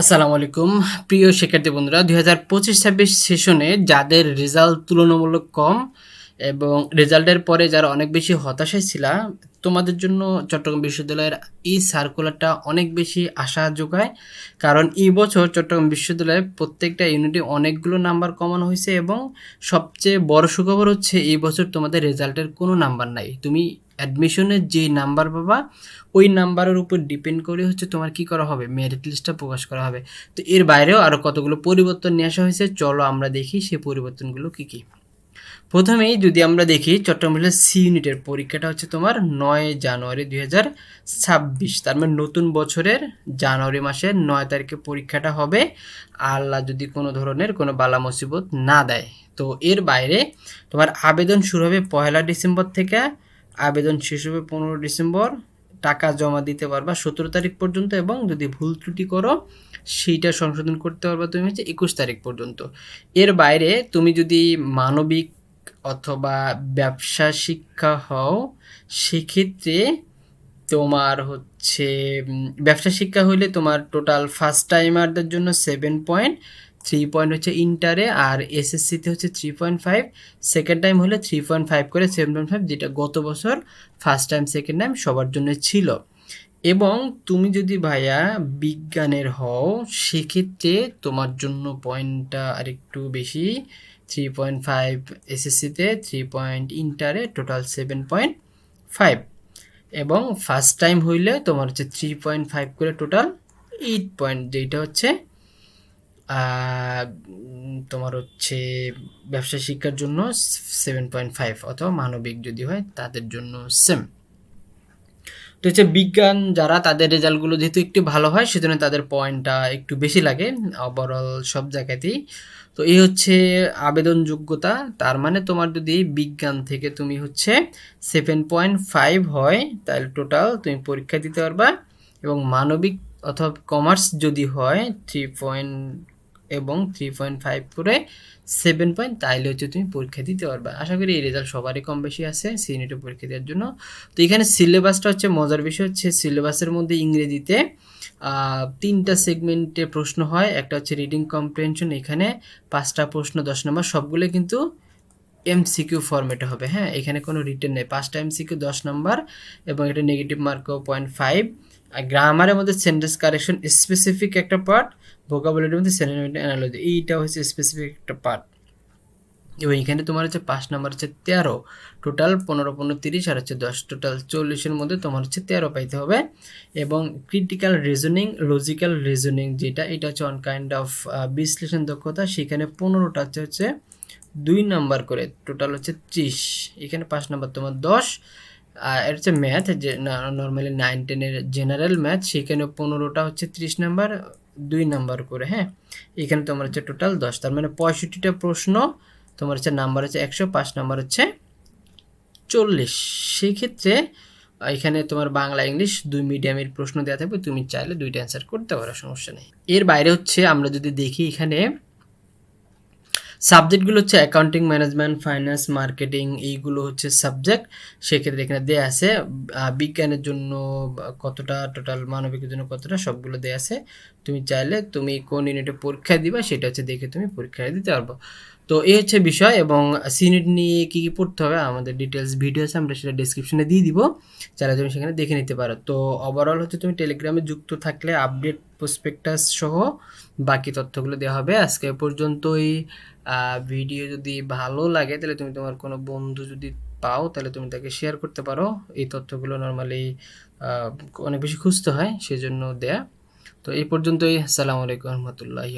আসসালামু আলাইকুম। প্রিয় শিক্ষার্থী বন্ধুরা, দুই হাজার পঁচিশ ছাব্বিশ সেশনে যাদের রেজাল্ট তুলনামূলক কম এবং রেজাল্টের পরে যারা অনেক বেশি হতাশায় ছিল, তোমাদের জন্য চট্টগ্রাম বিশ্ববিদ্যালয়ের এই সার্কুলারটা অনেক বেশি আশা যোগায়। কারণ এই বছর চট্টগ্রাম বিশ্ববিদ্যালয়ের প্রত্যেকটা ইউনিটে অনেকগুলো নাম্বার কমানো হয়েছে এবং সবচেয়ে বড় সুখবর হচ্ছে এই বছর তোমাদের রেজাল্টের কোনো নাম্বার নাই। তুমি অ্যাডমিশনের যে নাম্বার পাবা ওই নাম্বারের উপর ডিপেন্ড করে হচ্ছে তোমার কি করা হবে? মেরিট লিস্টটা প্রকাশ করা হবে। তো এর বাইরেও আরও কতগুলো পরিবর্তন নিয়ে আসা হয়েছে? চলো আমরা দেখি সেই পরিবর্তনগুলো কী কী। প্রথমেই যদি আমরা দেখি, চট্টগ্রাম জেলার সি ইউনিটের পরীক্ষাটা হচ্ছে তোমার নয় জানুয়ারি দুই হাজার ছাব্বিশ। তার মানে নতুন বছরের জানুয়ারি মাসের নয় তারিখে পরীক্ষাটা হবে। আল্লাহ যদি কোনো ধরনের কোনো বালা মুসিবত না দেয়। তো এর বাইরে তোমার আবেদন শুরু হবে পয়লা ডিসেম্বর থেকে আবেদন শেষ হবে পনেরো ডিসেম্বর। টাকা জমা দিতে পারবা সতেরো তারিখ পর্যন্ত এবং যদি ভুল ত্রুটি করো, সেইটা সংশোধন করতে পারবা তুমি হচ্ছে একুশ তারিখ পর্যন্ত। এর বাইরে তুমি যদি মানবিক অথবা ব্যবসা শিক্ষা হও, সেক্ষেত্রে তোমার হচ্ছে ব্যবসা শিক্ষা হইলে তোমার টোটাল ফার্স্ট টাইমারদের জন্য সেভেন পয়েন্ট থ্রি পয়েন্ট হচ্ছে ইন্টারে আর এসএসসিতে হচ্ছে three point five second time হলে থ্রি পয়েন্ট ফাইভ করে সেভেন পয়েন্ট ফাইভ যেটা গত বছর ফার্স্ট টাইম সেকেন্ড টাইম সবার জন্য ছিল। এবং তুমি যদি ভাইয়া বিজ্ঞানের হও, সেক্ষেত্রে তোমার জন্য পয়েন্টটা আরেকটু বেশি। থ্রি পয়েন্ট ফাইভ এসএসসিতে থ্রি পয়েন্ট ইন্টারে টোটাল সেভেন পয়েন্ট ফাইভ এবং ফার্স্ট টাইম হইলে তোমার হচ্ছে থ্রি পয়েন্ট ফাইভ করে টোটাল এইট পয়েন্ট যেটা হচ্ছে তোমার হচ্ছে ব্যবসা শিক্ষার জন্য সেভেন পয়েন্ট ফাইভ অথবা মানবিক যদি হয় তাদের জন্য সেম তো হচ্ছে বিজ্ঞান যারা তাদের রেজাল্টগুলো যেহেতু একটু ভালো হয়, সেজন্য তাদের পয়েন্টটা একটু বেশি লাগে ওভারঅল সব জায়গাতেই। তো এই হচ্ছে আবেদন যোগ্যতা তার মানে তোমার যদি বিজ্ঞান থেকে তুমি হচ্ছে সেভেন পয়েন্ট ফাইভ হয়, তাহলে টোটাল তুমি পরীক্ষা দিতে পারবা। এবং মানবিক অথবা কমার্স যদি হয় থ্রি পয়েন্ট এবং থ্রি পয়েন্ট ফাইভ করে সেভেন পয়েন্ট তাইলে হচ্ছে তুমি পরীক্ষা দিতে পারবে। আশা করি এই রেজাল্ট সবারই কম বেশি আছে সিনেটে পরীক্ষা দেওয়ার জন্য। তো এখানে সিলেবাসটা হচ্ছে মজার বিষয় হচ্ছে সিলেবাসের মধ্যে ইংরেজিতে তিনটা সেগমেন্টে প্রশ্ন হয়। একটা হচ্ছে রিডিং কম্প্রিহেনশন এখানে পাঁচটা প্রশ্ন, দশ নম্বর, সবগুলো কিন্তু এমসিকিউ ফর্মেটে হবে হ্যাঁ? এখানে কোনো রিটেন নেই। পাঁচটা এমসিকিউ দশ নম্বর এবং এটা নেগেটিভ মার্কও পয়েন্ট ফাইভ আর গ্রামারের মধ্যে সেন্টেন্স কারেকশন স্পেসিফিক একটা পার্ট ভোকাবুলারির মধ্যে অ্যানালজি এইটা হচ্ছে স্পেসিফিক একটা পার্ট এবং এখানে তোমার হচ্ছে পাঁচ নাম্বার হচ্ছে তেরো। টোটাল পনেরো পনেরো, তিরিশ আর হচ্ছে দশ। টোটাল চল্লিশের মধ্যে তোমার হচ্ছে তেরো পাইতে হবে। এবং ক্রিটিক্যাল রিজনিং লজিক্যাল রিজনিং যেটা, এটা হচ্ছে অন কাইন্ড অফ বিশ্লেষণ দক্ষতা। সেখানে পনেরোটা হচ্ছে হচ্ছে দুই নাম্বার করে টোটাল হচ্ছে ত্রিশ। এখানে পাঁচ নাম্বার, তোমার দশ। আর এটা হচ্ছে ম্যাথ যে নর্মালি নাইন টেনের জেনারেল ম্যাথ সেখানে পনেরোটা হচ্ছে ত্রিশ নাম্বার, দুই নাম্বার করে হ্যাঁ? এখানে তোমার হচ্ছে টোটাল দশ। তার মানে পঁয়ষট্টিটা প্রশ্ন, তোমার হচ্ছে নাম্বার হচ্ছে একশো, পাঁচ নাম্বার হচ্ছে চল্লিশ। সেক্ষেত্রে, এখানে তোমার বাংলা, ইংলিশ দুই মিডিয়ামের প্রশ্ন দেওয়া থাকবে, তুমি চাইলে দুইটা অ্যান্সার করতে পারো, সমস্যা নেই। এর বাইরে হচ্ছে আমরা যদি দেখি এখানে সাবজেক্টগুলো হচ্ছে অ্যাকাউন্টিং ম্যানেজমেন্ট ফাইন্যান্স মার্কেটিং এইগুলো হচ্ছে সাবজেক্ট সেক্ষেত্রে এখানে দেয়া আছে বিজ্ঞানের জন্য কতটা টোটাল মানবিকের জন্য কতটা, সবগুলো দেয়া আছে। তুমি চাইলে তুমি কোন ইউনিটে পরীক্ষা দিবা, সেটা হচ্ছে দেখে তুমি পরীক্ষা দিতে পারব। তো এই হচ্ছে বিষয় এবং সিনিট নিয়ে কী কী পড়তে হবে আমাদের ডিটেলস ভিডিও আছে, আমরা সেটা ডিসক্রিপশনে দিয়ে দিব, যারা তুমি সেখানে দেখে নিতে পারো। তো ওভারঅল হচ্ছে তুমি টেলিগ্রামে যুক্ত থাকলে আপডেট প্রসপেক্টাস সহ বাকি তথ্যগুলো দেওয়া হবে। আজকে পর্যন্তই। ভিডিও যদি ভালো লাগে, তাহলে তুমি তোমার কোনো বন্ধু যদি পাও, তাহলে তুমি তাকে শেয়ার করতে পারো। এই তথ্যগুলো নর্মালি অনেক বেশি খুঁজতে হয়, সেজন্য দেয়া। তো এই পর্যন্তই। আসসালামু আলাইকুম রহমতুল্লাহি